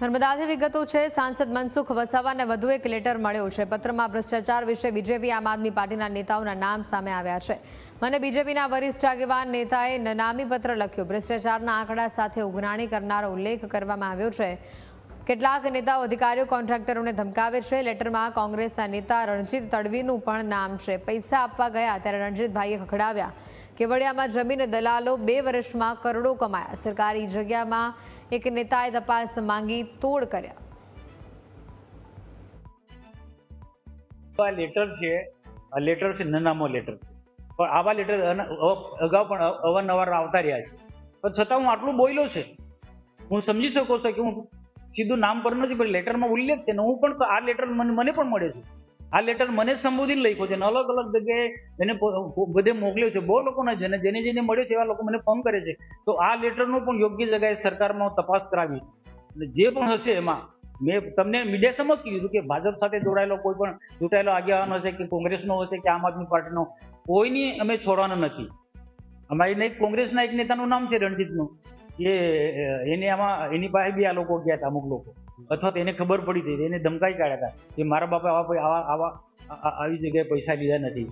નર્મદાથી વિગતો છે, સાંસદ મનસુખ વસાવાને વધુ એક લેટર મળ્યો છે. પત્રમાં ભ્રષ્ટાચાર વિશે બીજેપી આમ આદમી પાર્ટીના નેતાઓના નામ સામે આવ્યા છે. મને બીજેપીના વરિષ્ઠ આગેવાન નેતાએ નનામી પત્ર લખ્યો. ભ્રષ્ટાચારના આંકડા સાથે ઉઘરાણી કરનારો ઉલ્લેખ કરવામાં આવ્યો છે. કેટલાક નેતાઓ અધિકારીઓ, કોન્ટ્રાક્ટરોને ધમકાવે છે. લેટરમાં કોંગ્રેસના નેતા રણજીત તડવીનું પણ નામ છે. પૈસા આપવા ગયા ત્યારે રણજીતભાઈએ ખખડાવ્યા. કેવડિયામાં જમીન દલાલો બે વર્ષમાં કરોડો કમાયા. સરકારી જગ્યામાં એક નેતાએ તપાસ માંગી તોડ કર્યા. આ લેટર છે, આ લેટર છે, નનામો લેટર પણ આવા લેટર અગાઉ પણ અવારનવાર આવતા રહ્યા છે. પણ છતાં હું આટલું બોલ્યો છે. હું સમજી શકો છો કે હું સીધું નામ પર નથી, પણ લેટરમાં ઉલ્લેખ છે ને હું પણ આ લેટર મને પણ મળે છે. આ લેટર મને સંબોધીને લખ્યો છે અને અલગ અલગ જગ્યાએ એને બધે મોકલ્યો છે. બહુ લોકોને જેને જેને જેને મળ્યો છે એવા લોકો મને ફોન કરે છે. તો આ લેટરનું પણ યોગ્ય જગ્યાએ સરકારમાં તપાસ કરાવી અને જે પણ હશે એમાં મેં તમને મીડિયા સમક્ષ કીધું કે ભાજપ સાથે જોડાયેલો કોઈ પણ ચૂંટાયેલો આગેવાન હશે કે કોંગ્રેસનો હશે કે આમ આદમી પાર્ટીનો, કોઈની અમે છોડવાના નથી. અમારી એક કોંગ્રેસના એક નેતાનું નામ છે રણજીતનું. અ, એને આમાં એની પાસે બી આ લોકો ગયા હતા અમુક લોકો. અથવા તો એને ખબર પડી હતી એને ધમકાઈ કાઢ્યા હતા કે મારા બાપા આવા આવા આવી જગ્યાએ પૈસા લીધા નથી.